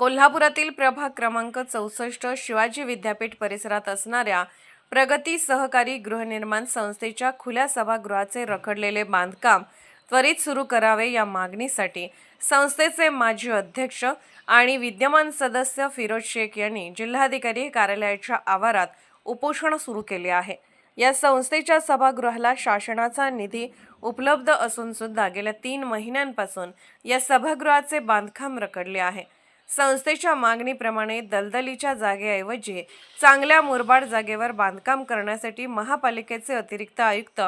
कोल्हापुरातील प्रभाग क्रमांक चौसष्ट शिवाजी विद्यापीठ परिसरात असणाऱ्या प्रगती सहकारी गृहनिर्माण संस्थेच्या खुल्या सभागृहाचे रखडलेले बांधकाम त्वरित सुरू करावे या मागणीसाठी संस्थेचे माजी अध्यक्ष आणि विद्यमान सदस्य फिरोज शेख यांनी जिल्हाधिकारी कार्यालयाच्या आवारात उपोषण सुरू केले आहे. या संस्थेच्या सभागृहाला शासनाचा निधी उपलब्ध असून सुद्धा गेल्या तीन महिन्यांपासून या सभागृहाचे बांधकाम रखडले आहे. संस्थेच्या मागणीप्रमाणे दलदलीच्या जागेऐवजी चांगल्या मुरबाड जागेवर बांधकाम करण्यासाठी महापालिकेचे अतिरिक्त आयुक्त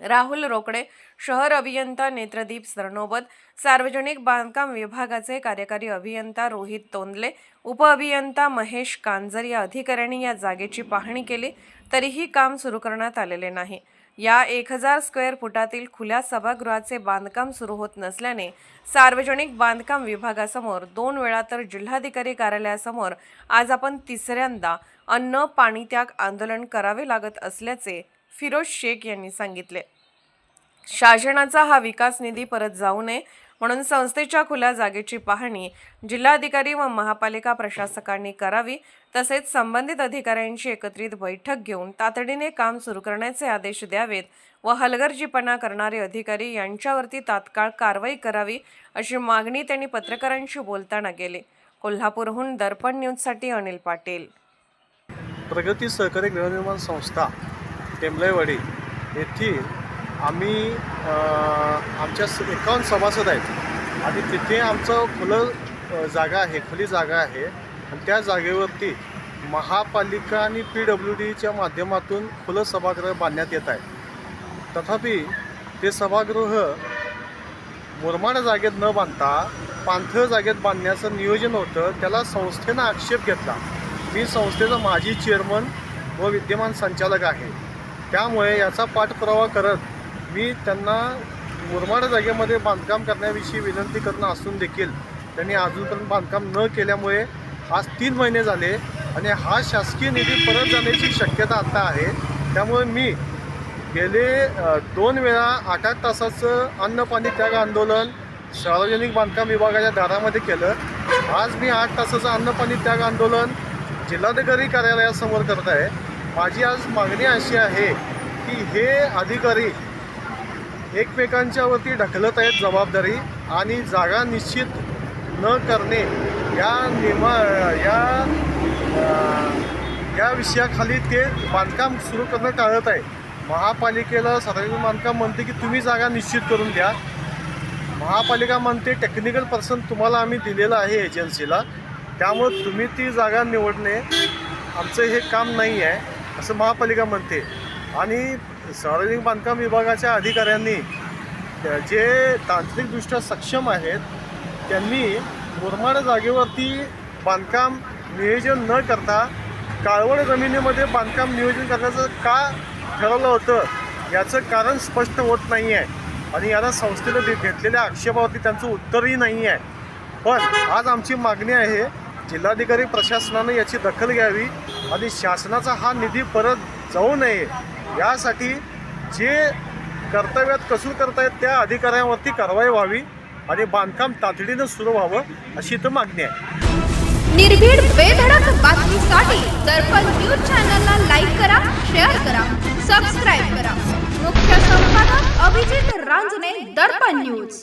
राहुल रोकडे शहर अभियंता नेत्रदीप सरनोबत सार्वजनिक बांधकाम विभागाचे कार्यकारी अभियंता रोहित तोंदले उपअभियंता महेश कांजर या अधिकाऱ्यांनी या जागेची पाहणी केली तरीही काम सुरू करण्यात आलेले नाही. या एक हजार स्क्वेअर फुटातील खुल्या सभागृहाचे बांधकाम सुरू होत नसल्याने सार्वजनिक बांधकाम विभागासमोर दोन वेळा तर जिल्हाधिकारी कार्यालयासमोर आज आपण तिसऱ्यांदा अन्न पाणी त्याग आंदोलन करावे लागत असल्याचे फिरोज शेख यांनी सांगितले. शासनाचा हा विकास निधी परत जाऊ नये म्हणून संस्थेच्या खुल्या जागेची पाहणी जिल्हाधिकारी व महापालिका प्रशासकांनी करावी तसेच संबंधित अधिकाऱ्यांची एकत्रित बैठक घेऊन तातडीने काम सुरू करण्याचे आदेश द्यावेत व हलगर्जीपणा करणारे अधिकारी यांच्यावरती तात्काळ कारवाई करावी अशी मागणी त्यांनी पत्रकारांशी बोलताना केली. कोल्हापूरहून दर्पण न्यूजसाठी अनिल पाटील. प्रगती सहकारी गृहनिर्माण संस्था टेंबलेवाडी येथील आम्ही आमच्या स- एकावन्न सभासद आहेत. आणि तिथे आमचं खुलं जागा आहे खुली जागा आहे. आणि त्या जागेवरती महापालिका आणि पी डब्ल्यू डीच्या माध्यमातून खुलं सभागृह बांधण्यात येत आहे. तथापि ते सभागृह मुरमाड जागेत न बांधता पांथळ जागेत बांधण्याचं नियोजन होतं. त्याला संस्थेनं आक्षेप घेतला. मी संस्थेचा माजी चेअरमन व विद्यमान संचालक आहे. त्यामुळे याचा पाठपुरावा करत मी त्यांना मुरमाड जागेमध्ये बांधकाम करण्याविषयी विनंती करणं असून देखील त्यांनी अजूनपर्यंत बांधकाम न केल्यामुळे आज तीन महिने झाले आणि हा शासकीय निधी परत जाण्याची शक्यता आता आहे. त्यामुळे मी गेले दोन वेळा आठ आठ तासाचं अन्न पाणी त्याग आंदोलन सार्वजनिक बांधकाम विभागाच्या दारामध्ये केलं. आज मी आठ तासाचं अन्न पाणी त्याग आंदोलन जिल्हाधिकारी कार्यालयासमोर करत आहे. माझी आज मागणी अशी आहे की हे अधिकारी एकमेकांच्यावरती ढकलत आहेत जबाबदारी आणि जागा निश्चित न करणे या निमा या या विषयाखाली ते बांधकाम सुरू करणं टाळत आहे. महापालिकेला सार्वजनिक बांधकाम म्हणते की तुम्ही जागा निश्चित करून द्या. महापालिका म्हणते टेक्निकल पर्सन तुम्हाला आम्ही दिलेलं आहे एजन्सीला त्यामुळे तुम्ही ती जागा निवडणे आमचं हे काम नाही आहे असं महापालिका म्हणते. आणि सार्वजनिक बांधकाम विभागाच्या अधिकाऱ्यांनी जे तांत्रिकदृष्ट्या सक्षम आहेत त्यांनी मुरमाड जागेवरती बांधकाम नियोजन न करता काळवड जमिनीमध्ये बांधकाम नियोजन करण्याचं का ठरवलं होतं याचं कारण स्पष्ट होत नाही आहे आणि याला संस्थेनं घेतलेल्या आक्षेपावरती त्यांचं उत्तरही नाही आहे पण आज आमची मागणी आहे जिल्हाधिकारी प्रशासनानं याची दखल घ्यावी आणि शासनाचा हा निधी परत जाऊ नये यासाठी जे कर्तव्यात कसूर करतायत त्या अधिकाऱ्यांवरती कारवाई व्हावी आणि बांधकाम तातडीनं सुरू व्हावं अशी तर मागणी आहे. निर्भीड बेधडक बातमीसाठी दर्पण न्यूज चॅनलला लाईक करा शेअर करा सबस्क्राईब करा. मुख्य संपादक अभिजित रांजने दर्पण न्यूज.